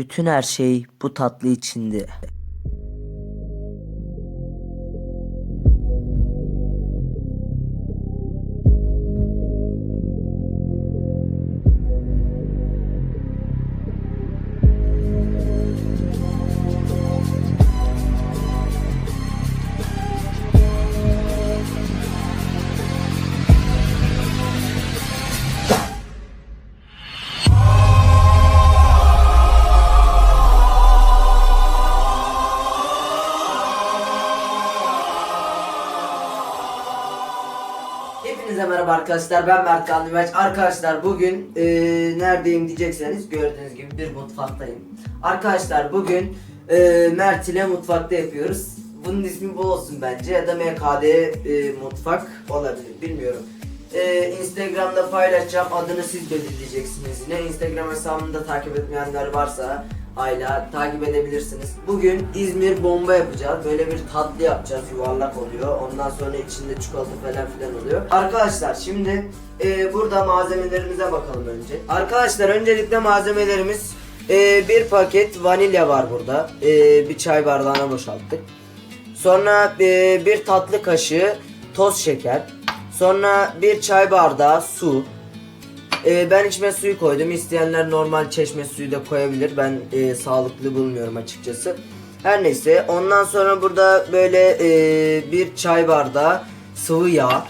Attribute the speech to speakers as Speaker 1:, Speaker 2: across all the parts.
Speaker 1: Bütün her şey bu tatlı içindi. Merhaba arkadaşlar ben Mert Kanlıbaş. Arkadaşlar bugün e, neredeyim diyecekseniz gördüğünüz gibi bir mutfaktayım. Arkadaşlar bugün e, Mert ile mutfakta yapıyoruz. Bunun ismi bu olsun bence ya da MKD e, mutfak olabilir bilmiyorum. E, Instagram'da paylaşacağım adını siz belirleyeceksiniz yine. Instagram hesabımı da takip etmeyenler varsa Ayla takip edebilirsiniz. Bugün İzmir bomba yapacağız. Böyle bir tatlı yapacağız. Yuvarlak oluyor. Ondan sonra içinde çikolata falan filan oluyor. Arkadaşlar şimdi e, burada malzemelerimize bakalım önce. Arkadaşlar öncelikle malzemelerimiz e, bir paket vanilya var burada. E, bir çay bardağına boşalttık. Sonra e, bir tatlı kaşığı toz şeker. Sonra bir çay bardağı su. Ee, ben içme suyu koydum. İsteyenler normal çeşme suyu da koyabilir. Ben e, sağlıklı bulmuyorum açıkçası. Her neyse. Ondan sonra burada böyle e, bir çay bardağı sıvı yağ.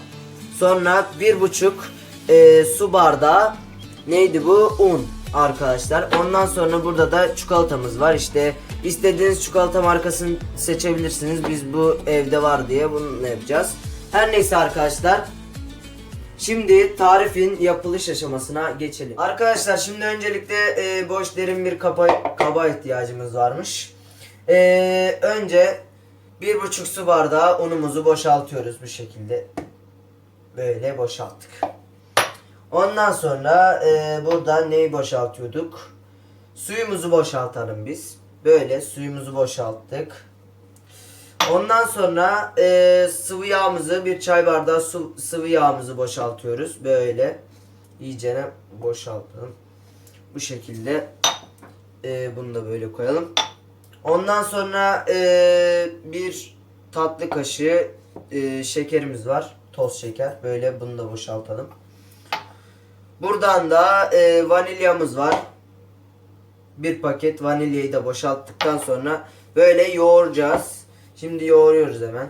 Speaker 1: Sonra bir buçuk e, su bardağı neydi bu? Un arkadaşlar. Ondan sonra burada da çikolatamız var. İşte istediğiniz çikolata markasını seçebilirsiniz. Biz bu evde var diye bunu yapacağız. Her neyse arkadaşlar. Şimdi tarifin yapılış aşamasına geçelim. Arkadaşlar şimdi öncelikle e, boş derin bir kaba, kaba ihtiyacımız varmış. E, önce bir buçuk su bardağı unumuzu boşaltıyoruz bu şekilde. Böyle boşalttık. Ondan sonra e, burada neyi boşaltıyorduk? Suyumuzu boşaltalım biz. Böyle suyumuzu boşalttık. Ondan sonra e, sıvı yağımızı bir çay bardağı su, sıvı yağımızı boşaltıyoruz. Böyle iyicene boşaltalım. Bu şekilde e, bunu da böyle koyalım. Ondan sonra e, bir tatlı kaşığı e, şekerimiz var. Toz şeker. Böyle bunu da boşaltalım. Buradan da e, vanilyamız var. Bir paket vanilyayı da boşalttıktan sonra böyle yoğuracağız. Şimdi yoğuruyoruz hemen.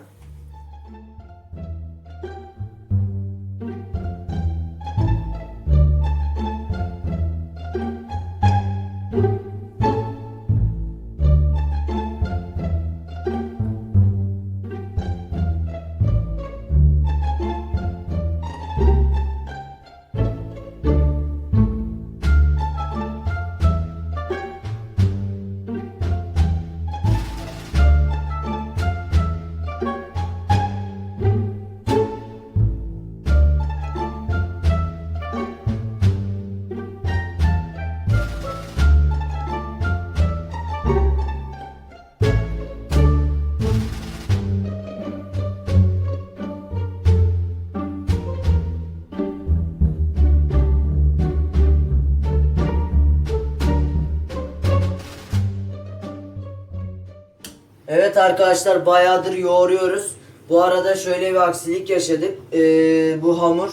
Speaker 1: Arkadaşlar bayağıdır yoğuruyoruz. Bu arada şöyle bir aksilik yaşadık. Ee, bu hamur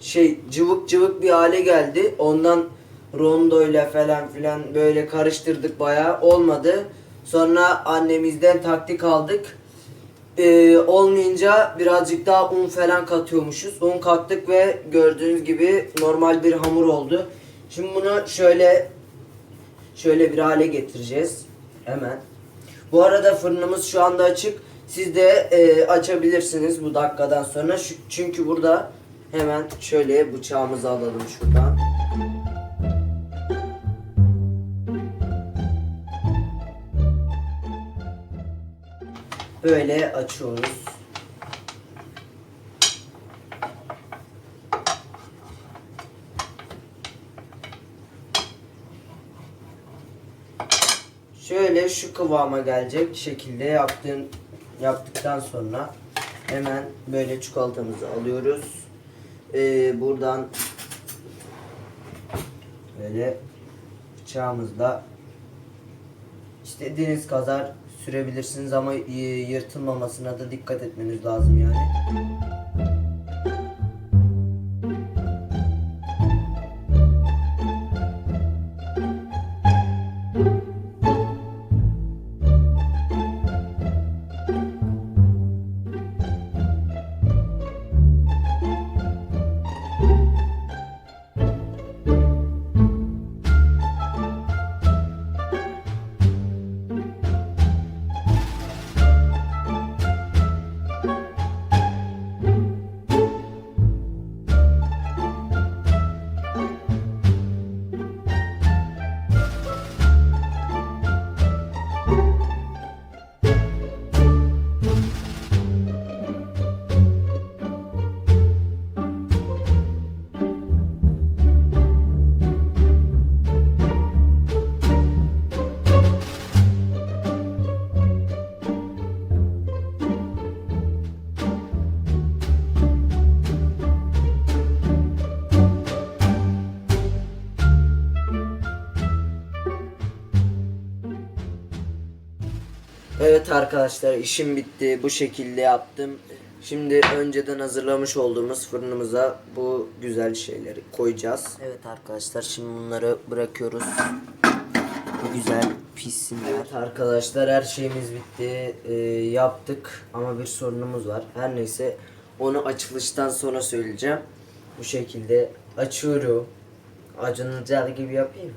Speaker 1: şey cıvık cıvık bir hale geldi. Ondan rondoyla falan filan böyle karıştırdık bayağı olmadı. Sonra annemizden taktik aldık. Ee, olmayınca birazcık daha un falan katıyormuşuz. Un kattık ve gördüğünüz gibi normal bir hamur oldu. Şimdi bunu şöyle şöyle bir hale getireceğiz. Hemen. Bu arada fırınımız şu anda açık. Siz de e, açabilirsiniz bu dakikadan sonra. Şu- çünkü burada hemen şöyle bıçağımızı alalım şuradan. Böyle açıyoruz. Şöyle şu kıvama gelecek şekilde yaptığın yaptıktan sonra hemen böyle çikolatamızı alıyoruz. Ee, buradan böyle bıçağımızla istediğiniz kadar sürebilirsiniz ama yırtılmamasına da dikkat etmeniz lazım yani. Evet arkadaşlar işim bitti. Bu şekilde yaptım. Şimdi önceden hazırlamış olduğumuz fırınımıza bu güzel şeyleri koyacağız. Evet arkadaşlar şimdi bunları bırakıyoruz. Bu güzel pişsinler. Evet arkadaşlar her şeyimiz bitti. Ee, yaptık ama bir sorunumuz var. Her neyse onu açılıştan sonra söyleyeceğim. Bu şekilde açıyorum. Acun'un cadı gibi yapayım.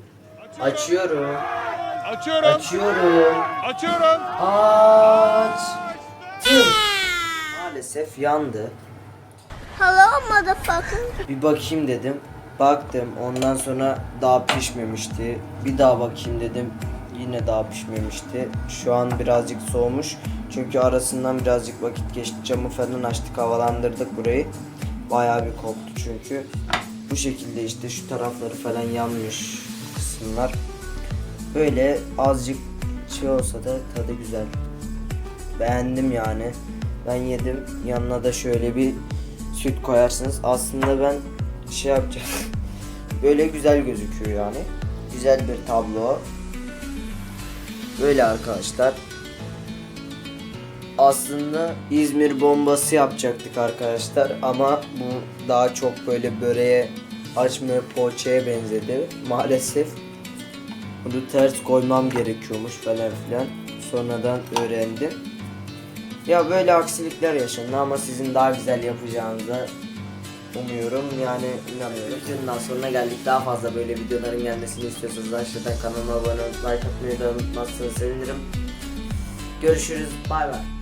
Speaker 1: Açıyorum.
Speaker 2: Açıyorum.
Speaker 1: Açıyorum.
Speaker 2: Açıyorum.
Speaker 1: Aç. Maalesef yandı.
Speaker 3: Hello motherfucker.
Speaker 1: Bir bakayım dedim. Baktım. Ondan sonra daha pişmemişti. Bir daha bakayım dedim. Yine daha pişmemişti. Şu an birazcık soğumuş. Çünkü arasından birazcık vakit geçti. Camı falan açtık, havalandırdık burayı. Bayağı bir koktu çünkü. Bu şekilde işte şu tarafları falan yanmış kısımlar. Böyle azıcık şey olsa da tadı güzel. Beğendim yani. Ben yedim. Yanına da şöyle bir süt koyarsınız. Aslında ben şey yapacağım. Böyle güzel gözüküyor yani. Güzel bir tablo. Böyle arkadaşlar. Aslında İzmir bombası yapacaktık arkadaşlar ama bu daha çok böyle böreğe açmaya poğaçaya benzedi. Maalesef bunu ters koymam gerekiyormuş falan filan. Sonradan öğrendim. Ya böyle aksilikler yaşandı ama sizin daha güzel yapacağınıza umuyorum yani inanıyorum. Videonun sonuna geldik. Daha fazla böyle videoların gelmesini istiyorsanız aşağıdan kanalıma abone olup like atmayı da unutmazsanız sevinirim. Görüşürüz. Bay bay.